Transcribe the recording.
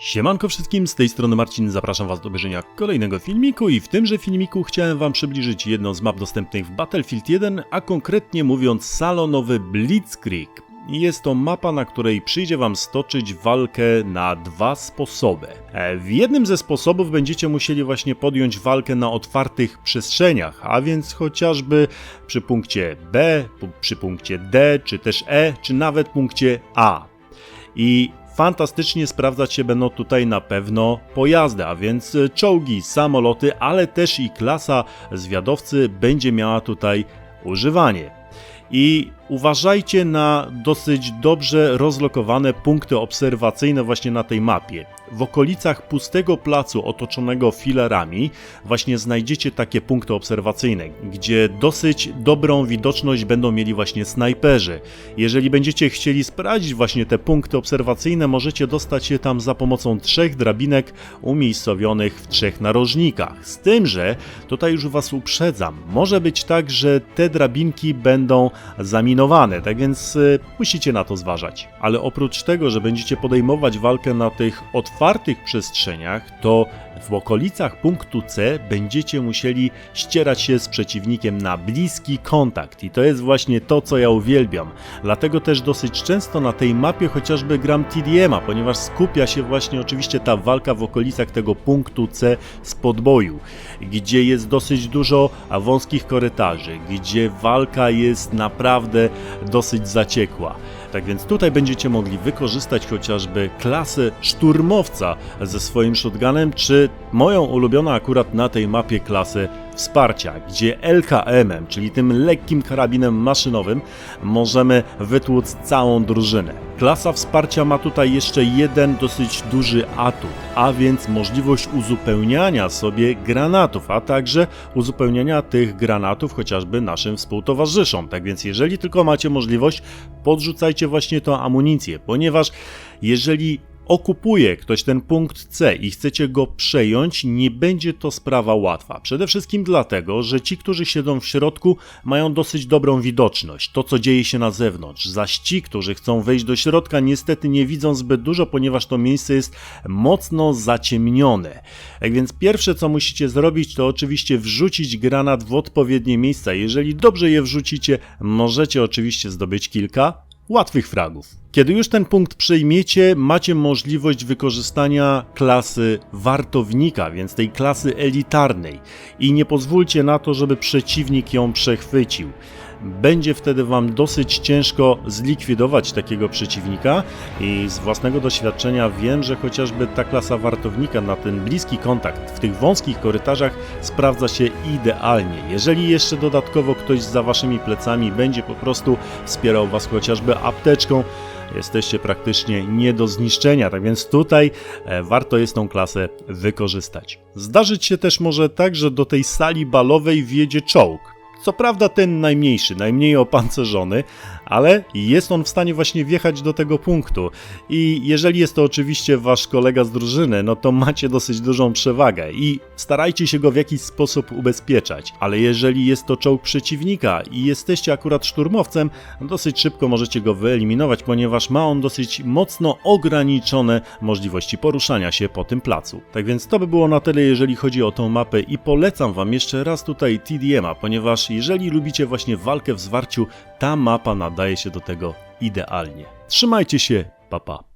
Siemanko wszystkim, z tej strony Marcin, zapraszam was do obejrzenia kolejnego filmiku i w tymże filmiku chciałem wam przybliżyć jedną z map dostępnych w Battlefield 1, a konkretnie mówiąc salonowy Blitzkrieg. Jest to mapa, na której przyjdzie wam stoczyć walkę na dwa sposoby. E, W jednym ze sposobów będziecie musieli właśnie podjąć walkę na otwartych przestrzeniach, a więc chociażby przy punkcie B, przy punkcie D, czy też E, czy nawet punkcie A. I fantastycznie sprawdzać się będą tutaj na pewno pojazdy, a więc e, czołgi, samoloty, ale też i klasa zwiadowcy będzie miała tutaj używanie. I uważajcie na dosyć dobrze rozlokowane punkty obserwacyjne właśnie na tej mapie. W okolicach pustego placu otoczonego filarami właśnie znajdziecie takie punkty obserwacyjne, gdzie dosyć dobrą widoczność będą mieli właśnie snajperzy. Jeżeli będziecie chcieli sprawdzić właśnie te punkty obserwacyjne, możecie dostać się tam za pomocą trzech drabinek umiejscowionych w trzech narożnikach. Z tym, że tutaj już Was uprzedzam, może być tak, że te drabinki będą zaminowane, tak więc y, musicie na to zważać. Ale oprócz tego, że będziecie podejmować walkę na tych otwartych przestrzeniach, to w okolicach punktu C będziecie musieli ścierać się z przeciwnikiem na bliski kontakt i to jest właśnie to, co ja uwielbiam. Dlatego też dosyć często na tej mapie chociażby gram TDM-a, ponieważ skupia się właśnie oczywiście ta walka w okolicach tego punktu C z podboju, gdzie jest dosyć dużo wąskich korytarzy, gdzie walka jest naprawdę dosyć zaciekła. Tak więc tutaj będziecie mogli wykorzystać chociażby klasę szturmowca ze swoim shotgunem, czy moją ulubioną akurat na tej mapie klasę wsparcia, gdzie LKM-em, czyli tym lekkim karabinem maszynowym, możemy wytłuc całą drużynę. Klasa wsparcia ma tutaj jeszcze jeden dosyć duży atut, a więc możliwość uzupełniania sobie granatów, a także uzupełniania tych granatów chociażby naszym współtowarzyszom. Tak więc jeżeli tylko macie możliwość, podrzucajcie właśnie tą amunicję, ponieważ jeżeli okupuje ktoś ten punkt C i chcecie go przejąć, nie będzie to sprawa łatwa. Przede wszystkim dlatego, że ci, którzy siedzą w środku, mają dosyć dobrą widoczność, to co dzieje się na zewnątrz. Zaś ci, którzy chcą wejść do środka, niestety nie widzą zbyt dużo, ponieważ to miejsce jest mocno zaciemnione. Tak więc pierwsze co musicie zrobić, to oczywiście wrzucić granat w odpowiednie miejsca. Jeżeli dobrze je wrzucicie, możecie oczywiście zdobyć kilka łatwych fragów. Kiedy już ten punkt przejmiecie, macie możliwość wykorzystania klasy wartownika, więc tej klasy elitarnej i nie pozwólcie na to, żeby przeciwnik ją przechwycił. Będzie wtedy Wam dosyć ciężko zlikwidować takiego przeciwnika i z własnego doświadczenia wiem, że chociażby ta klasa wartownika na ten bliski kontakt w tych wąskich korytarzach sprawdza się idealnie. Jeżeli jeszcze dodatkowo ktoś za Waszymi plecami będzie po prostu wspierał Was chociażby apteczką, jesteście praktycznie nie do zniszczenia, tak więc tutaj e, warto jest tą klasę wykorzystać. Zdarzyć się też może tak, że do tej sali balowej wjedzie czołg. Co prawda ten najmniejszy, najmniej opancerzony, ale jest on w stanie właśnie wjechać do tego punktu. I jeżeli jest to oczywiście wasz kolega z drużyny, no to macie dosyć dużą przewagę i starajcie się go w jakiś sposób ubezpieczać. Ale jeżeli jest to czołg przeciwnika i jesteście akurat szturmowcem, dosyć szybko możecie go wyeliminować, ponieważ ma on dosyć mocno ograniczone możliwości poruszania się po tym placu. Tak więc to by było na tyle, jeżeli chodzi o tą mapę i polecam wam jeszcze raz tutaj TDM-a, ponieważ jeżeli lubicie właśnie walkę w zwarciu, ta mapa nadaje się do tego idealnie. Trzymajcie się, papa. Pa.